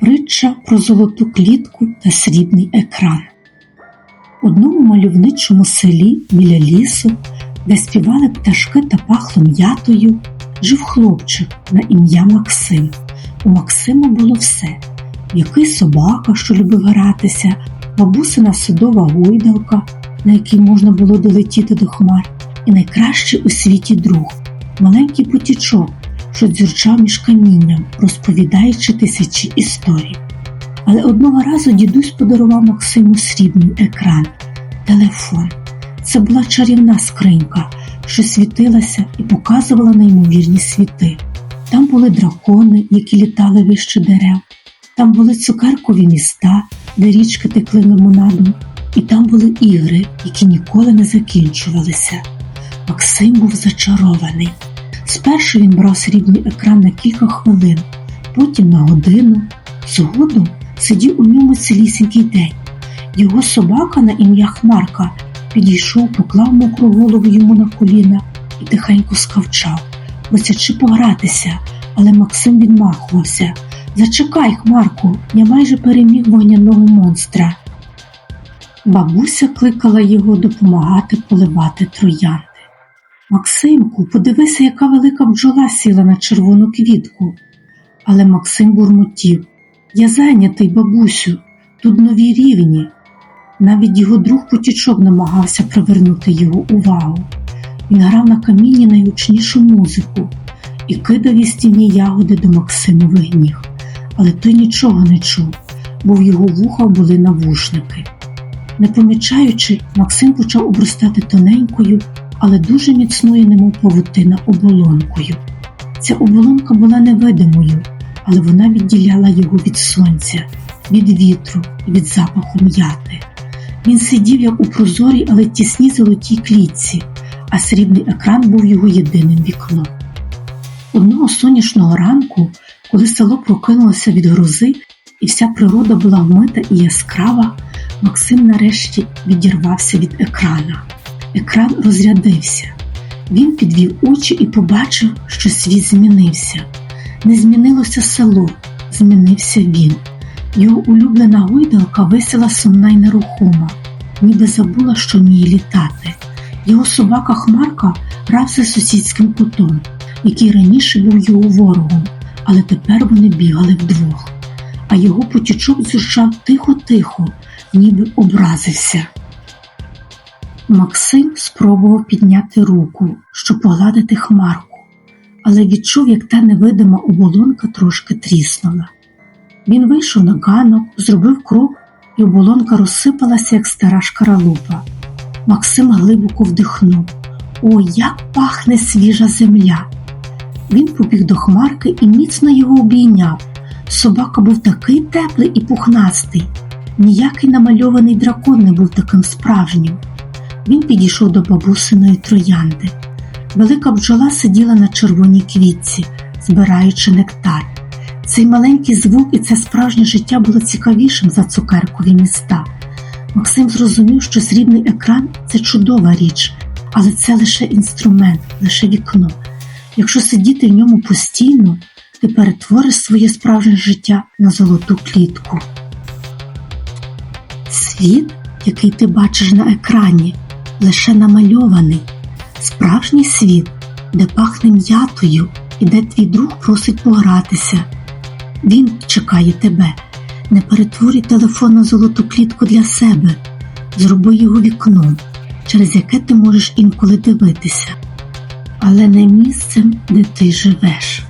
Притча про золоту клітку та срібний екран. В одному мальовничому селі біля лісу, де співали пташки та пахло м'ятою, жив хлопчик на ім'я Максим. У Максима було все: який собака, що любив гратися, бабусина садова гойдалка, на якій можна було долетіти до хмар, і найкращий у світі друг маленький потічок, що дзюрчав між камінням, розповідаючи тисячі історій. Але одного разу дідусь подарував Максиму срібний екран, телефон. Це була чарівна скринька, що світилася і показувала неймовірні світи. Там були дракони, які літали вище дерев, там були цукеркові міста, де річки текли лимонадом, і там були ігри, які ніколи не закінчувалися. Максим був зачарований. Спершу він брав срібний екран на кілька хвилин, потім на годину. Згодом сидів у ньому цілісінький день. Його собака на ім'я Хмарка підійшов, поклав мокру голову йому на коліна і тихенько скавчав, просячи погратися, але Максим відмахувався. Зачекай, Хмарку, я майже переміг вогняного монстра. Бабуся кликала його допомагати поливати троянди. Максимку, подивися, яка велика бджола сіла на червону квітку. Але Максим бурмотів Я зайнятий, бабусю, тут нові рівні. Навіть його друг потічок намагався привернути його увагу. Він грав на камінні найгучнішу музику і кидав із стіні ягоди до Максимових ніг. Але той нічого не чув, бо в його вухах були навушники. Не помічаючи, Максим почав обростати тоненькою, але дуже міцною, немов павутина оболонкою. Ця оболонка була невидимою, але вона відділяла його від сонця, від вітру від запаху м'яти. Він сидів як у прозорій, але тісній золотій клітці, а срібний екран був його єдиним вікном. Одного сонячного ранку, коли село прокинулося від грози, і вся природа була вмита і яскрава, Максим нарешті відірвався від екрана. Екран розрядився. Він підвів очі і побачив, що світ змінився. Не змінилося село, змінився він. Його улюблена гойдалка висіла сумна й нерухома, ніби забула, що вміє літати. Його собака Хмарка грався сусідським котом, який раніше був його ворогом, але тепер вони бігали вдвох. А його потічок зурчав тихо-тихо, ніби образився. Максим спробував підняти руку, щоб погладити хмарку, але відчув, як та невидима оболонка трошки тріснула. Він вийшов на ганок, зробив крок, і оболонка розсипалася, як стара шкаралупа. Максим глибоко вдихнув. О, як пахне свіжа земля! Він побіг до хмарки і міцно його обійняв. Собака був такий теплий і пухнастий, ніякий намальований дракон не був таким справжнім. Він підійшов до бабусиної троянди. Велика бджола сиділа на червоній квітці, збираючи нектар. Цей маленький звук і це справжнє життя було цікавішим за цукеркові міста. Максим зрозумів, що срібний екран це чудова річ, але це лише інструмент, лише вікно. Якщо сидіти в ньому постійно, ти перетвориш своє справжнє життя на золоту клітку. Світ, який ти бачиш на екрані, лише намальований, справжній світ, де пахне м'ятою і де твій друг просить погратися. Він чекає тебе. Не перетворюй телефон на золоту клітку для себе, зроби його вікном, через яке ти можеш інколи дивитися, але не місцем, де ти живеш.